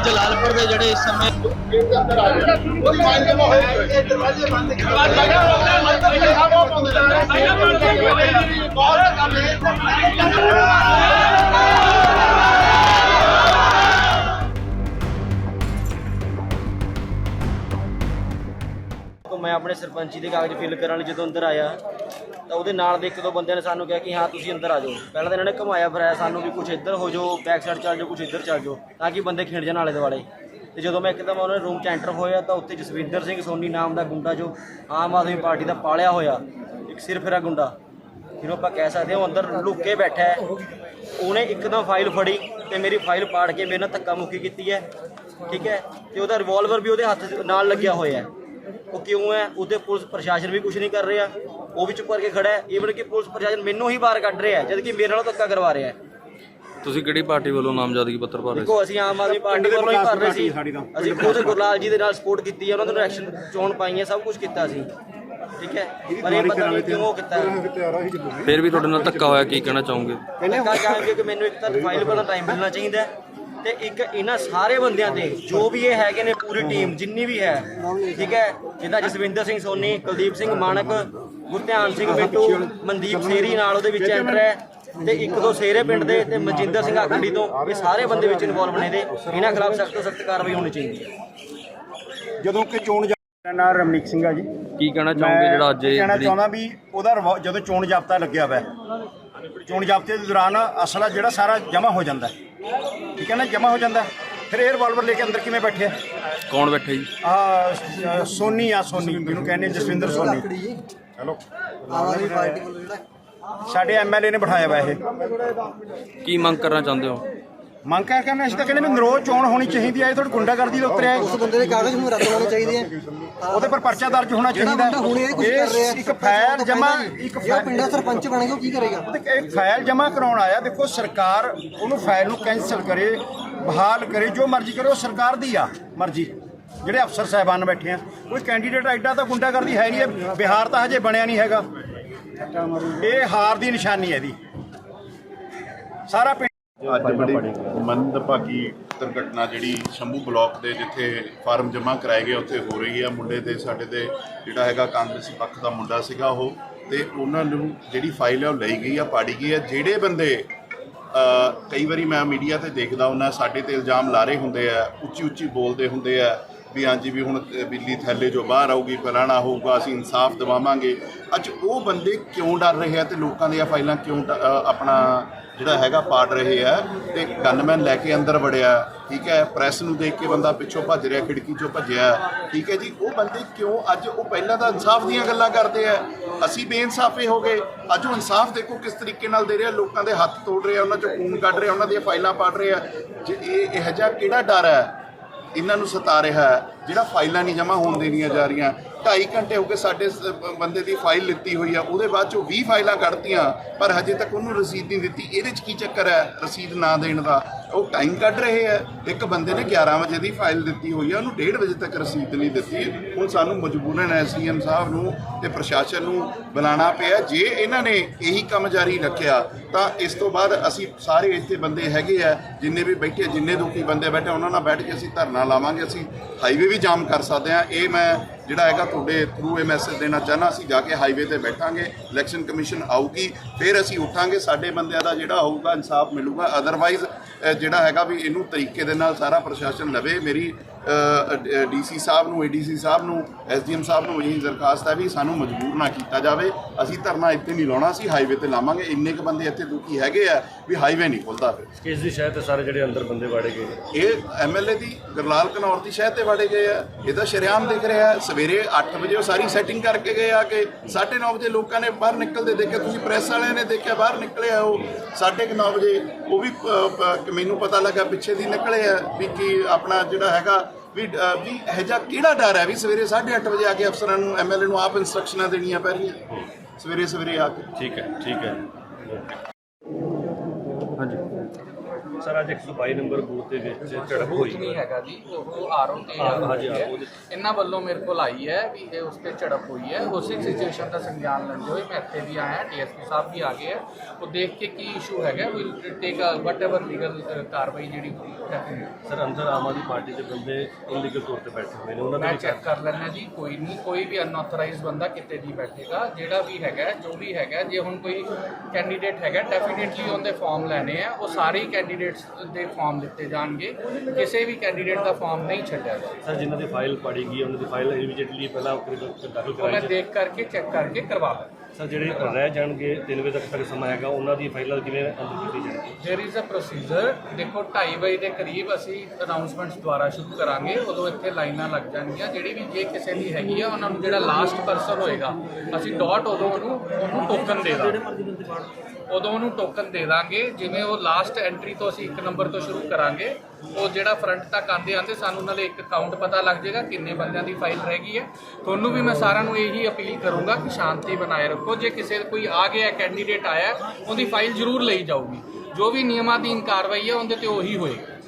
ਜਲਾਲਪੁਰ ਦੇ ਜਿਹੜੇ ਇਸ ਸਮੇਂ ਮੈਂ ਆਪਣੇ ਸਰਪੰਚੀ ਦੇ ਕਾਗਜ਼ ਫਿਲ ਕਰਨ ਲਈ ਜਦੋਂ ਅੰਦਰ ਆਇਆ, ਤਾਂ ਉਹਦੇ ਨਾਲ ਦੇ ਇੱਕ ਦੋ ਬੰਦਿਆਂ ਨੇ ਸਾਨੂੰ ਕਿਹਾ ਕਿ ਹਾਂ, ਤੁਸੀਂ ਅੰਦਰ ਆ ਜਾਓ। ਪਹਿਲਾਂ ਤਾਂ ਇਹਨਾਂ ਨੇ ਘੁਮਾਇਆ ਫਿਰਾਇਆ, ਸਾਨੂੰ ਵੀ ਕੁਝ ਇੱਧਰ ਹੋ ਜਾਓ ਬੈਕ ਸਾਈਡ ਚੱਲ ਜਾਓ ਕੁਝ ਇੱਧਰ ਚੱਲ ਜਾਓ, ਤਾਂ ਕਿ ਬੰਦੇ ਖਿੰਡ ਜਾਣ ਆਲੇ ਦੁਆਲੇ। ਤੇ ਜਦੋਂ ਮੈਂ ਇੱਕਦਮ ਉਹਨਾਂ ਦੇ ਰੂਮ 'ਚ ਐਂਟਰ ਹੋਇਆ, ਤਾਂ ਉੱਥੇ ਜਸਵਿੰਦਰ ਸਿੰਘ ਸੋਨੀ ਨਾਮ ਦਾ ਗੁੰਡਾ ਜੋ ਆਮ ਆਦਮੀ ਪਾਰਟੀ ਦਾ ਪਾਲਿਆ ਹੋਇਆ, ਇੱਕ ਸਿਰਫਿਰਾ ਗੁੰਡਾ, ਜਿਹਨੂੰ ਆਪਾਂ ਕਹਿ ਸਕਦੇ ਹਾਂ, ਉਹ ਅੰਦਰ ਲੁੱਕ ਕੇ ਬੈਠਾ ਹੈ। ਉਹਨੇ ਇੱਕਦਮ ਫਾਈਲ ਫੜੀ ਤੇ ਮੇਰੀ ਫਾਈਲ ਪਾੜ ਕੇ ਮੇਰੇ ਨਾਲ ਧੱਕਾ ਮੁੱਕੀ ਕੀਤੀ ਹੈ, ਠੀਕ ਹੈ? ਤੇ ਉਹਦਾ ਰਿਵਾਲਵਰ ਵੀ ਉਹਦੇ ਹੱਥ ਨਾਲ ਲੱਗਿਆ ਹੋਇਆ ਹੈ। ਉਹ ਕਿਉਂ ਹੈ? ਉਹਦੇ ਪੁਲਿਸ ਪ੍ਰਸ਼ਾਸਨ ਵੀ ਕੁਝ ਨਹੀਂ ਕਰ ਰਿਹਾ। ਉਹ ਵੀ ਚੁੱਪ ਕਰਕੇ ਖੜਾ ਹੈ। ਈਵਨ ਕਿ ਪੁਲਿਸ ਪ੍ਰਸ਼ਾਸਨ ਮੈਨੂੰ ਹੀ ਬਾਹਰ ਕੱਢ ਰਿਹਾ ਹੈ ਜਦ ਕਿ ਮੇਰੇ ਨਾਲ ਧੱਕਾ ਕਰਵਾ ਰਿਹਾ ਹੈ। ਤੁਸੀਂ ਕਿਹੜੀ ਪਾਰਟੀ ਵੱਲੋਂ ਨਾਮਜ਼ਦਗੀ ਪੱਤਰ ਭਰ ਰਹੇ ਸੀ ਦੇਖੋ ਅਸੀਂ ਆਮ ਆਦਮੀ ਪਾਰਟੀ ਵੱਲੋਂ ਹੀ ਭਰ ਰਹੇ ਸੀ। ਅਸੀਂ ਖੁਦ ਗੁਰਲਾਲ ਜੀ ਦੇ ਨਾਲ ਸਪੋਰਟ ਕੀਤੀ ਹੈ ਉਹਨਾਂ ਨੂੰ ਇਲੈਕਸ਼ਨ ਚੋਣ ਪਾਈ ਹੈ ਸਭ ਕੁਝ ਕੀਤਾ ਸੀ। ਠੀਕ ਹੈ? ਪਰ ਇਹ ਪਤਾ ਨਹੀਂ ਕਿਉਂ ਕੀਤਾ ਹੈ। ਫਿਰ ਵੀ ਤੁਹਾਡੇ ਨਾਲ ਧੱਕਾ ਹੋਇਆ ਕੀ ਕਹਿਣਾ ਚਾਹੋਗੇ? ਚਾਹਾਂਗੇ ਕਿ ਮੈਨੂੰ ਇੱਕ ਤਾਂ ਫਾਈਲ ਬਣਨ ਟਾਈਮ ਮਿਲਣਾ ਚਾਹੀਦਾ ਹੈ। ਤੇ ਇੱਕ ਇਹਨਾਂ ਸਾਰੇ ਬੰਦਿਆਂ ਤੇ ਜੋ ਵੀ ਇਹ ਹੈਗੇ ਨੇ ਪੂਰੀ ਟੀਮ ਜਿੰਨੀ ਵੀ ਹੈ ਠੀਕ ਹੈ? ਜਿੱਦਾਂ ਜਸਵਿੰਦਰ ਸਿੰਘ ਸੋਨੀ ਕੁਲਦੀਪ ਸਿੰਘ ਮਾਨਕ ਗੁਰਧਿਆਨ ਸਿੰਘ ਬਿੱਟੂ ਮਨਦੀਪ ਸੇਰੀ ਨਾਲ ਉਹਦੇ ਵਿੱਚ ਐਂਟਰ ਹੈ ਤੇ ਇੱਕ ਦੋ ਸੇਰੇ ਪਿੰਡ ਦੇ ਤੇ ਮਨਜਿੰਦਰ ਸਿੰਘ ਆਖੜੀ ਤੋਂ ਇਹ ਸਾਰੇ ਬੰਦੇ ਵਿੱਚ ਇਨਵੋਲਵ ਨੇ ਦੇ ਇਹਨਾਂ ਖਿਲਾਫ ਸਖਤ ਤੋਂ ਸਖਤ ਕਾਰਵਾਈ ਹੋਣੀ ਚਾਹੀਦੀ ਹੈ। ਜਦੋਂ ਕਿ ਚੋਣ ਮੇਰਾ ਨਾਮ ਰਮਨੀਕ ਸਿੰਘ ਆ ਜੀ। ਕੀ ਕਹਿਣਾ ਚਾਹੋਗੇ ਜਿਹੜਾ ਅੱਜ ਇਹ ਕਹਿਣਾ ਚਾਹੁੰਦਾ ਵੀ ਉਹਦਾ ਰਿਵੋ- ਜਦੋਂ ਚੋਣ ਜਾਬਤਾ ਲੱਗਿਆ ਹੋਇਆ ਹੈ, ਚੋਣ ਜਾਬਤੇ ਦੇ ਦੌਰਾਨ ਅਸਲਾ ਜਿਹੜਾ ਸਾਰਾ ਜਮ੍ਹਾਂ ਹੋ ਜਾਂਦਾ ਹੈ। ਠੀਕ ਹੈ ਨਾ ਜਮ੍ਹਾਂ ਹੋ ਜਾਂਦਾ। ਫਿਰ ਇਹ ਰਿਵਾਲਵਰ ਲੈ ਕੇ ਅੰਦਰ ਕਿਵੇਂ ਬੈਠਿਆ ਕੌਣ ਬੈਠੇ ਜੀ? ਆ ਸੋਨੀ ਆ ਸੋਨੀ ਜਿਹਨੂੰ ਕਹਿੰਦੇ ਜਸਵਿੰਦਰ ਸੋਨੀ। ਹੈਲੋ। ਸਾਡੇ ਐਮਐਲਏ ਨੇ ਬਿਠਾਇਆ ਵਾ ਇਹ। ਕੀ ਮੰਗ ਕਰਨਾ ਚਾਹੁੰਦੇ ਹੋ? ਮੰਗ ਕਰ ਕੇ ਅਸੀਂ ਤਾਂ ਕਹਿੰਦੇ ਵੀ ਨਰੋਜ਼ ਚੋਣ ਹੋਣੀ ਚਾਹੀਦੀ ਹੈ ਇਹ ਤੁਹਾਡੀ ਗੁੰਡਾਗਰਦੀ ਦੇ ਉੱਤੇ ਹੈ। ਉਸ ਬੰਦੇ ਦੇ ਕਾਗਜ਼ ਨੂੰ ਰੱਦ ਹੋਣੇ ਚਾਹੀਦੇ ਆ ਉਹਦੇ ਪਰ ਪਰਚਾ ਦਰਜ ਹੋਣਾ ਚਾਹੀਦਾ ਹੁਣ ਇਹ ਇਹ ਇੱਕ ਫਾਇਲ ਜਮਾ ਇੱਕ ਉਹ ਪਿੰਡ ਦਾ ਸਰਪੰਚ ਬਣ ਗਿਆ ਉਹ ਕੀ ਕਰੇਗਾ? ਇੱਕ ਫਾਈਲ ਜਮ੍ਹਾਂ ਕਰਾਉਣ ਆਇਆ ਦੇਖੋ ਸਰਕਾਰ ਉਹਨੂੰ ਫਾਈਲ ਨੂੰ ਕੈਂਸਲ ਕਰੇ ਬਹਾਲ ਕਰੇ ਜੋ ਮਰਜ਼ੀ ਕਰੇ ਉਹ ਸਰਕਾਰ ਦੀ ਆ ਮਰਜ਼ੀ। ਜਿਹੜੇ ਅਫਸਰ ਸਾਹਿਬਾਨ ਬੈਠੇ ਆ ਕੋਈ ਕੈਂਡੀਡੇਟ ਐਡਾ ਤਾਂ ਗੁੰਡਾਗਰਦੀ ਹੈ ਨਹੀਂ ਬਿਹਾਰ ਤਾਂ ਹਜੇ ਬਣਿਆ ਨਹੀਂ ਹੈਗਾ। ਇਹ ਹਾਰ ਦੀ ਨਿਸ਼ਾਨੀ ਹੈ ਇਹਦੀ। ਸਾਰਾ ਅੱਜ ਬੜੀ ਮੰਦਭਾਗੀ ਦੁਰਘਟਨਾ ਜਿਹੜੀ ਸ਼ੰਭੂ ਬਲਾਕ ਦੇ ਜਿੱਥੇ ਫਾਰਮ ਜਮ੍ਹਾਂ ਕਰਾਏ ਗਏ ਉੱਥੇ ਹੋ ਰਹੀ ਹੈ ਮੁੰਡੇ ਦੇ ਸਾਡੇ ਦੇ ਜਿਹੜਾ ਹੈਗਾ ਕਾਂਗਰਸੀ ਪੱਖ ਦਾ ਮੁੰਡਾ ਸੀਗਾ ਉਹ ਤੇ ਉਹਨਾਂ ਨੂੰ ਜਿਹੜੀ ਫਾਈਲ ਹੈ ਉਹ ਲਈ ਗਈ ਆ ਪਾੜੀ ਗਈ ਹੈ ਜਿਹੜੇ ਬੰਦੇ ਅ, ਕਈ ਵਾਰੀ ਮੈਂ ਮੀਡੀਆ ਤੇ ਦੇਖਦਾ ਉਹਨਾਂ ਸਾਡੇ ਤੇ ਇਲਜ਼ਾਮ ਲਾ ਰਹੇ ਹੁੰਦੇ ਆ ਉੱਚੀ ਉੱਚੀ ਬੋਲਦੇ ਹੁੰਦੇ ਆ ਵੀ ਹਾਂਜੀ ਵੀ ਹੁਣ ਬਿੱਲੀ ਥੱਲੇ ਜੋ ਬਾਹਰ ਆਊਗੀ ਫਲਾਣਾ ਹੋਊਗਾ ਅਸੀਂ ਇਨਸਾਫ ਦਿਵਾਵਾਂਗੇ। ਅੱਜ ਉਹ ਬੰਦੇ ਕਿਉਂ ਡਰ ਰਹੇ ਆ ਤੇ ਲੋਕਾਂ ਦੀਆਂ ਫਾਈਲਾਂ ਕਿਉਂ ਆਪਣਾ ਜਿਹੜਾ ਹੈਗਾ ਪਾੜ ਰਹੇ ਆ ਤੇ ਗਨਮੈਨ ਲੈ ਕੇ ਅੰਦਰ ਵੜਿਆ, ਠੀਕ ਹੈ ਪ੍ਰੈਸ ਨੂੰ ਦੇਖ ਕੇ ਬੰਦਾ ਪਿੱਛੋਂ ਭੱਜ ਰਿਹਾ, ਖਿੜਕੀ ਚੋਂ ਭੱਜਿਆ, ਠੀਕ ਹੈ ਜੀ, ਉਹ ਬੰਦੇ ਕਿਉਂ ਅੱਜ ਉਹ ਪਹਿਲਾਂ ਤਾਂ ਇਨਸਾਫ ਦੀਆਂ ਗੱਲਾਂ ਕਰਦੇ ਆ, ਅਸੀਂ ਬੇਇਨਸਾਫੇ ਹੋ ਗਏ, ਅੱਜ ਉਹ ਇਨਸਾਫ ਦੇਖੋ ਕਿਸ ਤਰੀਕੇ ਨਾਲ ਦੇ ਰਿਹਾ, ਲੋਕਾਂ ਦੇ ਹੱਥ ਤੋੜ ਰਿਹਾ, ਉਹਨਾਂ ਚੋਂ ਖੂਨ ਕੱਢ ਰਿਹਾ, ਉਹਨਾਂ ਦੀਆਂ ਫਾਈਲਾਂ ਪਾੜ ਰਿਹਾ, ਜੇ ਇਹ ਇਹੋ ਜਿਹਾ ਕਿਹੜਾ ਡਰ ਹੈ, ਇਹਨਾਂ ਨੂੰ ਸਤਾ ਰਿਹਾ ਹੈ? ਜਿਹੜਾ ਫਾਈਲਾਂ ਨਹੀਂ ਜਮ੍ਹਾਂ ਹੋਣ ਦੇਣੀਆਂ ਜਾ ਰਹੀਆਂ 2.5 ਘੰਟੇ ਹੋ ਗਏ ਸਾਡੇ ਸ- ਬੰਦੇ ਦੀ ਫਾਈਲ ਲਿੱਤੀ ਹੋਈ ਆ, ਉਹਦੇ ਬਾਅਦ ਚੋਂ 20 ਫਾਈਲਾਂ ਕੱਢਤੀਆਂ, ਪਰ ਹਜੇ ਤੱਕ ਉਹਨੂੰ ਰਸੀਦ ਨਹੀਂ ਦਿੱਤੀ। ਇਹਦੇ 'ਚ ਕੀ ਚੱਕਰ ਹੈ ਰਸੀਦ ਨਾ ਦੇਣ ਦਾ? ਉਹ ਟਾਈਮ ਕੱਢ ਰਹੇ ਆ। ਇੱਕ ਬੰਦੇ ਨੇ 11 ਵਜੇ ਦੀ ਫਾਈਲ ਦਿੱਤੀ ਹੋਈ ਆ, ਉਹਨੂੰ 1:30 ਵਜੇ ਤੱਕ ਰਸੀਦ ਨਹੀਂ ਦਿੱਤੀ। ਹੁਣ ਸਾਨੂੰ ਮਜਬੂਰਨ ਐਸਡੀਐਮ ਸਾਹਿਬ ਨੂੰ ਤੇ ਪ੍ਰਸ਼ਾਸਨ ਨੂੰ ਬੁਲਾਉਣਾ ਪਿਆ। ਜੇ ਇਹਨਾਂ ਨੇ ਇਹੀ ਕੰਮ ਜਾਰੀ ਰੱਖਿਆ, ਤਾਂ ਇਸ ਤੋਂ ਬਾਅਦ ਅਸੀਂ ਸਾਰੇ ਇੱਥੇ ਬੰਦੇ ਹੈਗੇ ਆ, ਜਿੰਨੇ ਵੀ ਬੈਠੇ ਜਿੰਨੇ ਦੁਖੀ ਬੰਦੇ ਬੈਠੇ ਉਹਨਾਂ ਨਾਲ ਬੈਠ ਕੇ ਅਸੀਂ ਧਰਨਾ ਲਾਵਾਂਗੇ। ਅਸੀਂ ਹਾਈਵੇ ਵੀ ਜਾਮ ਕਰ ਸਕਦੇ ਆ ਇਹ ਮੈਂ ਜਿਹੜਾ ਹੈਗਾ ਤੁਹਾਡੇ ਥਰੂ ਇਹ ਮੈਸੇਜ ਦੇਣਾ ਚਾਹਨਾ ਅਸੀਂ ਜਾ ਕੇ ਹਾਈਵੇ ਤੇ ਬੈਠਾਂਗੇ ਇਲੈਕਸ਼ਨ ਕਮਿਸ਼ਨ ਆਊਗੀ ਫਿਰ ਅਸੀਂ ਉੱਠਾਂਗੇ ਸਾਡੇ ਬੰਦਿਆਂ ਦਾ ਜਿਹੜਾ ਹੋਊਗਾ ਇਨਸਾਫ ਮਿਲੂਗਾ ਅਦਰਵਾਈਜ਼ ਜਿਹੜਾ ਹੈਗਾ ਵੀ ਇਹਨੂੰ ਤਰੀਕੇ ਦੇ ਨਾਲ ਸਾਰਾ ਪ੍ਰਸ਼ਾਸਨ ਲਵੇ ਮੇਰੀ ਡੀਸੀ ਸਾਹਿਬ ਨੂੰ ਏਡੀਸੀ ਸਾਹਿਬ ਨੂੰ ਐਸਡੀਐਮ ਸਾਹਿਬ ਨੂੰ ਇਹੀ ਦਰਖਾਸਤ ਹੈ ਵੀ ਸਾਨੂੰ ਮਜਬੂਰ ਨਾ ਕੀਤਾ ਜਾਵੇ ਅਸੀਂ ਧਰਨਾ ਇੱਥੇ ਨਹੀਂ ਲਾਉਣਾ ਅਸੀਂ ਹਾਈਵੇ ਤੇ ਲਾਵਾਂਗੇ ਇੰਨੇ ਕੁ ਬੰਦੇ ਇੱਥੇ ਦੁਖੀ ਹੈਗੇ ਆ ਵੀ ਹਾਈਵੇ ਨਹੀਂ ਖੁੱਲਦਾ ਫਿਰ ਕਿਸ ਦੀ ਸ਼ਾਇਦ ਤੇ ਸਾਰੇ ਜਿਹੜੇ ਅੰਦਰ ਬੰਦੇ ਵਾੜੇ ਗਏ। ਇਹ ਐਮਐਲਏ ਦੀ ਗਰਲਾਲ ਕਨੌਰ ਦੀ ਸ਼ਹਿਰ ਤੇ ਵੜੇ ਗਏ ਆ ਇਹ ਤਾਂ ਸ਼ਰੇਆਮ ਦਿਖ ਰਿਹਾ ਹੈ। ਸਵੇਰੇ 8 ਵਜੇ ਉਹ ਸਾਰੀ ਸੈਟਿੰਗ ਕਰਕੇ ਗਏ ਆ ਕਿ 9:30 ਵਜੇ ਲੋਕਾਂ ਨੇ ਬਾਹਰ ਨਿਕਲਦੇ ਦੇਖਿਆ ਤੁਸੀਂ ਪ੍ਰੈਸ ਵਾਲਿਆਂ ਨੇ ਦੇਖਿਆ ਬਾਹਰ ਨਿਕਲੇ ਆ ਉਹ 9:30 ਵਜੇ। ਉਹ ਵੀ ਮੈਨੂੰ ਪਤਾ ਲੱਗਾ ਪਿੱਛੇ ਦੀ ਨਿਕਲੇ ਆ ਵੀ ਕੀ ਆਪਣਾ ਜਿਹੜਾ ਹੈਗਾ ਵੀ ਵੀ ਇਹ ਜਿਹਾ ਕਿਹੜਾ ਡਰ ਹੈ ਵੀ ਸਵੇਰੇ 8:30 ਵਜੇ ਆ ਕੇ ਅਫਸਰਾਂ ਨੂੰ ਐਮਐਲਏ ਨੂੰ ਆਪ ਇਨਸਟਰਕਸ਼ਨਾਂ ਦੇਣੀਆਂ ਪੈ ਰਹੀਆਂ ਸਵੇਰੇ ਸਵੇਰੇ ਆ ਕੇ। ਠੀਕ ਹੈ ਠੀਕ ਹੈ। ਹਾਂਜੀ। ਸਰ ਅੱਜ 122 ਨੰਬਰ ਬੂਥ ਦੇ ਵਿੱਚ ਝੜਪ ਹੋਈ ਨਹੀਂ ਹੈਗਾ ਜੀ ਉਹ ਆਰਓ ਤੇ ਦੇ। ਇਹਨਾਂ ਵੱਲੋਂ ਮੇਰੇ ਕੋਲ ਆਈ ਹੈ ਵੀ ਇਹ ਉਸ ਤੇ ਝੜਪ ਹੋਈ ਹੈ। ਉਸੇ ਸਿਚੁਏਸ਼ਨ ਦਾ ਸੰਗਿਆਨ ਲੈਂਦੇ ਹੋਏ ਮੈਂ ਇੱਥੇ ਵੀ ਆਇਆ ਡੀਐਸਪੀ ਸਾਹਿਬ ਵੀ ਆ ਗਏ ਉਹ ਦੇਖ ਕੇ ਕੀ ਇਸ਼ੂ ਹੈਗਾ will take whatever legal ਕਾਰਵਾਈ ਜਿਹੜੀ ਹੋਈ। ਸਰ ਅੰਦਰ ਆਮ ਆਦਮੀ ਪਾਰਟੀ ਦੇ ਬੰਦੇ ਇਲੀਗਲ ਤੌਰ ਤੇ ਬੈਠੇ ਹੋਏ ਨੇ ਉਹਨਾਂ ਦੇ ਚੈੱਕ ਕਰ ਲੈਣਾ ਜੀ ਕੋਈ ਨਹੀਂ ਕੋਈ ਵੀ ਅਨਆਥੋਰਾਈਜ਼ਡ ਬੰਦਾ ਕਿਤੇ ਨਹੀਂ ਬੈਠੇਗਾ। ਜਿਹੜਾ ਵੀ ਹੈਗਾ ਜੋ ਵੀ ਹੈਗਾ ਜੇ ਹੁਣ ਕੋਈ ਕੈਂਡੀਡੇਟ ਹੈਗਾ ਡੈਫੀਨਿਟਲੀ ਉਹਦੇ ਫਾਰਮ ਲੈਣੇ ਆ। ਉਹ ਸਾਰੇ ਕੈਂਡੀਡੇਟਸ ਦੇ ਫਾਰਮ ਦਿੱਤੇ ਜਾਣਗੇ। ਕਿਸੇ ਵੀ ਕੈਂਡੀਡੇਟ ਦਾ ਫਾਰਮ ਨਹੀਂ ਛੱਡਿਆ ਜਾਏਗਾ ਸਰ ਜਿਨ੍ਹਾਂ ਦੀ ਫਾਈਲ ਪੜੀ ਗਈ ਉਹਨਾਂ ਦੀ ਫਾਈਲ ਇਮੀਡੀਏਟਲੀ ਪਹਿਲਾਂ ਦਾਖਲ ਉਹ ਕਰਾਈ ਮੈਂ ਜਾਏ। ਦੇਖ ਕਰਕੇ ਚੈੱਕ ਕਰਕੇ ਕਰਵਾ ਲਾਂ ਸਰ ਜਿਹੜੇ ਰਹਿ ਜਾਣਗੇ 3 ਵਜੇ ਤੱਕ ਤੱਕ ਸਮਾਂ ਹੈਗਾ ਉਹਨਾਂ ਦੀ ਫਾਈਲਾਂ ਕਿਵੇਂ ਅੰਦਰ ਕੀਤੀ ਜਾਣਗੀ ਦੇਰ ਇਜ਼ ਅ ਪ੍ਰੋਸੀਜਰ ਦੇਖੋ 2:30 ਵਜੇ ਦੇ ਕਰੀਬ ਅਸੀਂ ਅਨਾਉਂਸਮੈਂਟਸ ਦੁਆਰਾ ਸ਼ੁਰੂ ਕਰਾਂਗੇ। ਉਦੋਂ ਇੱਥੇ ਲਾਈਨਾਂ ਲੱਗ ਜਾਣਗੀਆਂ। ਜਿਹੜੀ ਵੀ ਜੇ ਕਿਸੇ ਦੀ ਹੈਗੀ ਆ ਉਹਨਾਂ ਨੂੰ ਜਿਹੜਾ ਲਾਸਟ ਪਰਸਨ ਹੋਏਗਾ ਅਸੀਂ ਡਾਟ ਉਦੋਂ ਉਹਨੂੰ ਉਹਨੂੰ ਟੋਕਨ ਦੇ ਦਾਂਗੇ। ਉਦੋਂ ਉਹਨੂੰ ਟੋਕਨ ਦੇ ਦਾਂਗੇ, ਜਿਵੇਂ ਉਹ ਲਾਸਟ ਐਂਟਰੀ ਤੋਂ ਅਸੀਂ ਇੱਕ ਨੰਬਰ ਤੋਂ ਸ਼ੁਰੂ ਕਰਾਂਗੇ, ਉਹ ਜਿਹੜਾ ਫਰੰਟ ਤੱਕ ਆਂਦੇ ਆਂਦੇ ਸਾਨੂੰ ਉਹਨਾਂ ਦੇ ਇੱਕ ਕਾਊਂਟ ਪਤਾ ਲੱਗ ਜਾਏਗਾ ਕਿੰਨੇ ਬੰਦਿਆਂ ਦੀ ਫਾਈਲ ਰਹਿ ਗਈ ਹੈ। ਤੁਹਾਨੂੰ ਵੀ ਮੈਂ ਸਾਰਿਆਂ ਨੂੰ ਇਹੀ ਅਪੀਲ ਕਰੂੰਗਾ ਕਿ ਸ਼ਾਂਤੀ ਬਣਾਏ ਰੱਖੋ। ਜੇ ਕਿਸੇ ਕੋਈ ਆ ਗਿਆ ਕੈਂਡੀਡੇਟ ਆਇਆ, ਉਹਦੀ ਫਾਈਲ ਜ਼ਰੂਰ ਲਈ ਜਾਊਗੀ। ਜੋ ਵੀ ਨਿਯਮਾਧੀਨ ਕਾਰਵਾਈ ਹੈ, ਉਹਦੇ ਤੇ ਉਹੀ ਹੋਏਗੀ।